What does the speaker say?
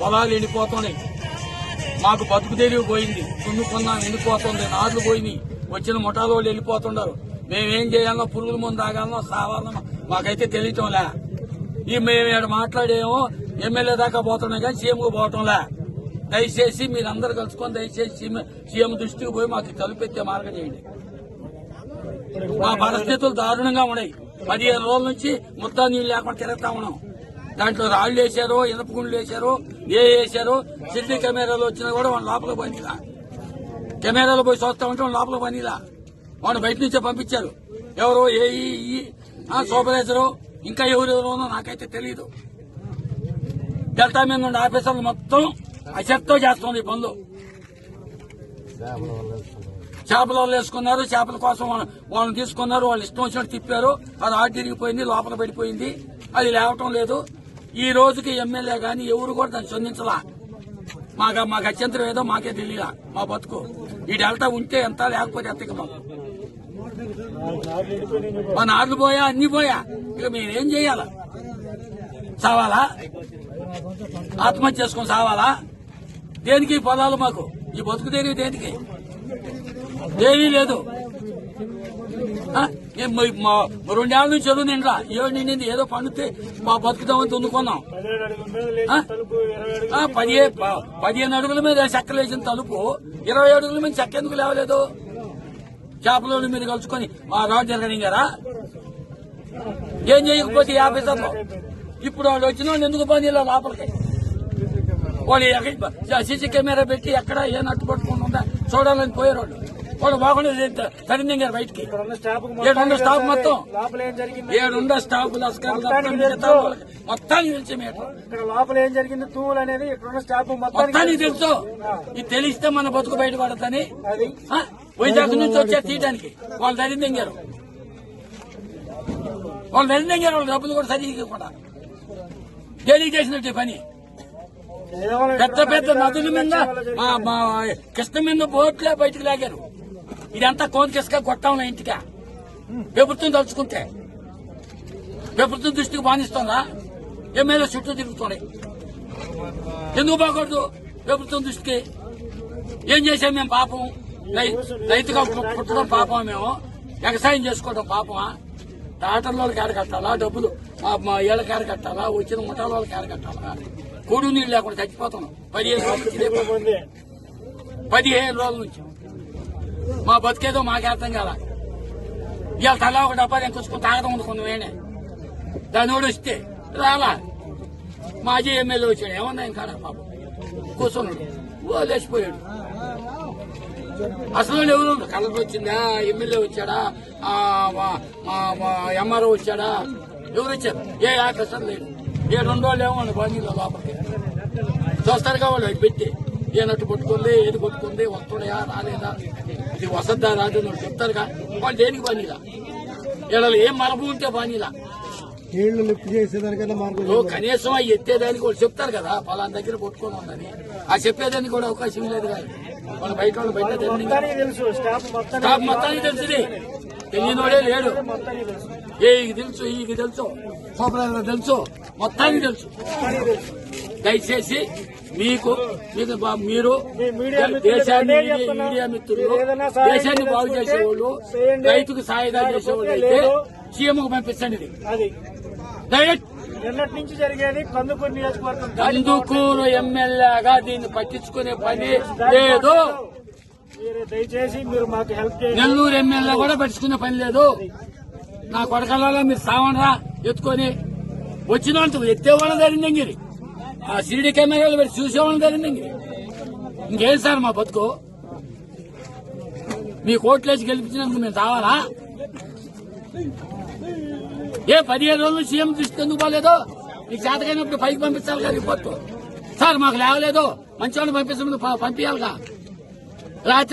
పొలాలు ఎండిపోతున్నాయి. మాకు బతుకు తెలివి పోయింది. దున్నుకున్నాం ఎండిపోతుంది. నాట్లు పోయినాయి. వచ్చిన ముఠాలు వాళ్ళు వెళ్ళిపోతున్నారు మేమేం చేయాలో పురుగుల ముందు ఆగాలనో సావాలనో మాకైతే తెలియటంలే. ఈ మేము ఇక్కడ మాట్లాడేమో ఎమ్మెల్యే దాకా పోతున్నాం కానీ సీఎంకు పోవటంలే. దయచేసి మీరందరూ కలుసుకొని దయచేసి సీఎం- సీఎం దృష్టికి పోయి మాకు తలుపెత్తే మార్గం చేయండి. మా పరిస్థితులు దారుణంగా ఉన్నాయి. పదిహేను రోజుల నుంచి ముద్దా నీళ్ళు లేకుండా తిరుగుతా ఉన్నాం. దాంట్లో రాళ్ళు వేశారు ఇనపగుండ్లు వేశారు ఏ వేశారు? సిటీ కెమెరాలు వచ్చినా కూడా వాళ్ళ లోపల పనిలా. కెమెరాలు పోయి చూస్తా ఉంటే లోపల పనిలా. వాడు బయట నుంచే పంపించారు. ఎవరు ఏ ఈ, సూపర్వైజరు ఇంకా ఎవరెవరోనో నాకైతే తెలియదు డెల్టా మీద ఉన్న ఆఫీసర్లు మొత్తం అశక్తో చేస్తుంది ఈ పనులు. చేపలు వాళ్ళు వేసుకున్నారు చేపల కోసం వాళ్ళని తీసుకున్నారు వాళ్ళు ఇష్టం వచ్చినట్టు తిప్పారు. అది ఆడిరిగిపోయింది తిరిగిపోయింది లోపల పడిపోయింది. అది లేవటం లేదు. ఈ రోజుకి ఎమ్మెల్యే గాని ఎవరు కూడా దాన్ని స్పందించలా. మాకు మాకు అత్యంతరం ఏదో మాకే తెలియలా మా బతుకు. ఈ డెల్టా ఉంటే ఎంత లేకపోతే ఎంత ఇక మాకు. మా ఆర్లు పోయా అన్ని పోయా. ఇక మేమేం చేయాలా? చావాలా? ఆత్మహత్య చేసుకొని చావాలా? దేనికి ఈ పొలాలు మాకు? ఈ బతుకు దేని దేనికి? ఏమీ లేదు. రెండేళ్ళ నుంచి చదువు నిండా. ఏడు నిండింది ఏదో పండితే మా బతుకుతామని దున్నుకున్నాం పదిహే పదిహేను అడుగుల మీద చెక్కలేసిన తలుపు. ఇరవై అడుగుల మీద చెక్క ఎందుకు లేవలేదు? చేపల మీద కలుసుకొని మా రాడ్ జరగనింగారా ఏం చేయకపోతే యాభై శాతం ఇప్పుడు వాళ్ళు వచ్చిన వాళ్ళు ఎందుకు పని ఇలా లోపలికి? వాళ్ళు సీసీ కెమెరా పెట్టి ఎక్కడ ఏ నట్టు పట్టుకుంటుందా? చూడాలని పోయారు వాళ్ళు. వాళ్ళు బాగుండేది తరిందింగారు బయటికి. ఏడుండ స్టాఫ్ మొత్తం. లోపల ఏం జరిగింది? ఏడుండ స్టాఫ్ లస్కర్ మొత్తానికి తెలుసు. మీటర్ లోపల ఏం జరిగింది? తూములు అనేది స్టాఫ్ మొత్తానికి తెలుసు. ఇది తెలిస్తే మన బతుకు ఆ? వైజాగ్ నుంచి వచ్చారు తీయడానికి వాళ్ళు దరిందెంగారు వాళ్ళు దరిందెంగారు వాళ్ళు డబ్బులు కూడా సరిగ్గా కూడా దేనికి చేసినట్టు పని. పెద్ద పెద్ద నదుల మీద కృష్ణ మీద బోట్లే బయటకు లాగారు. ఇదంతా కోన్కిస్గా కొట్టాం ఇంటికా. ప్రభుత్వం తలుచుకుంటే. ప్రభుత్వం దృష్టికి బాధిస్తుందా ఎమ్మెల్యే చుట్టూ తిరుగుతున్నాయి ఎందుకు బాగూడదు ప్రభుత్వం దృష్టికి? ఏం చేసాం మేము పాపం? రైతుగా కుట్టడం పుట్టడం పాపం మేము? వ్యవసాయం చేసుకోవడం పాపమా? డాక్టర్ల వాళ్ళకి ఏడ కట్టాలా? డబ్బులు మా- మా ఏళ్ళకి ఏడ కట్టాలా? వచ్చిన ముఠాల వాళ్ళకి ఏడ కట్టాలా? నీళ్ళు లేకుండా చచ్చిపోతున్నాం పదిహేను రోజుల నుంచి పదిహేను రోజుల నుంచి. మా బతికేదో మాకే అర్థం కాల. ఇవాళ తలా ఒక డబ్బా ఎంకొచ్చుకుని తాగడం అనుకున్నాం వేణే దాని వస్తే రాలా. మాజీ ఎమ్మెల్యే వచ్చాడు. ఏమన్నా ఇంకా పాపం. కూర్చున్నాడు. ఓ లేచిపోయాడు. అసలు ఎవరు కలర్ కలెక్టర్ వచ్చిందా? ఎమ్మెల్యే వచ్చాడా? ఎంఆర్ఓ వచ్చాడా? ఎవరు వచ్చారు? ఏ ఆఫీసర్ లేడు. ఏ రెండు వాళ్ళు ఏమో బందీలో లోపలికి. చూస్తారు వాళ్ళు. పెట్టి ఏ నట్టు పట్టుకుంది ఏది పట్టుకుంది వస్తుండయా రాలేదా? ఇది వసద్దా రాదు అని వాళ్ళు చెప్తారుగా వాళ్ళు దేనికి పనిలా వీళ్ళు ఏం మరపు ఉంటే పనిలా నీళ్ళు లిఫ్ట్ చేసేదానికన్నా మార్గం ఓ కనీసం అవి ఎత్తేదానికి వాళ్ళు చెప్తారు కదా పలానా దగ్గర కొట్టుకొని ఉందని. ఆ చెప్పేదానికి కూడా అవకాశం లేదు కదా. వాళ్ళు బయట వాళ్ళు బయట తెలియదు. మొత్తానికి తెలుసు స్టాఫ్ మొత్తానికి తెలిసింది. తెలియనోడే లేడు. మొత్తానికి తెలుసు. ఏ ఇది తెలుసు ఈకి తెలుసు. సూపర్వైజర్ తెలుసు. మొత్తానికి తెలుసు. మొత్తానికి తెలుసు. దయచేసి మీకు మీరు మీ మీడియా మిత్రులు దేశాన్ని. మీడియా మిత్రులు సహాయం దేశాన్ని బాగు చేసేవాళ్ళు. రైతుకు సాయుధా చేసేవాళ్ళు అయితే. సీఎంకు పంపించండి డైరెక్ట్ నిన్నటి నుంచి జరిగేది కందుకూరు నియోజకవర్గం కందుకూరు ఎమ్మెల్యేగా దీన్ని పట్టించుకునే పని లేదు. మీరు దయచేసి మీరు మాకు హెల్ప్ చేయండి. నెల్లూరు ఎమ్మెల్యే కూడా పట్టించుకునే పని లేదు. నా కొడకలలో మీరు సావనరా ఎత్తుకొని వచ్చిన వాళ్ళు ఎత్తేవాళ్ళని ధరిందంగిరి ఆ సీడీ కెమెరాలు పెట్టి చూసేవాళ్ళం ధరిందంగిరి ఇంకేం. సార్ మా బతుకు? మీ కోట్లేసి గెలిపించినందుకు మేము కావాలా ఏ పదిహేను రోజులు సీఎం దృష్టి ఎందుకు పోలేదు? మీకు చేతకైనప్పుడు పైకి పంపించాలి కదా రిపోర్టు? సార్ మాకు లేవలేదు. మంచి వాళ్ళు పంపించమని పంపించాలిగా రాత్రి